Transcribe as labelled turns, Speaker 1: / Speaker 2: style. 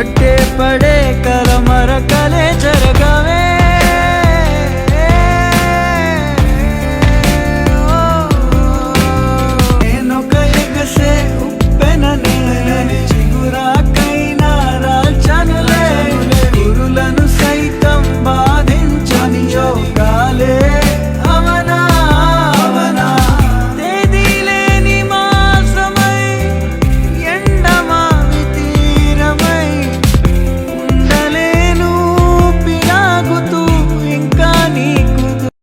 Speaker 1: అట్టే పడే కలమర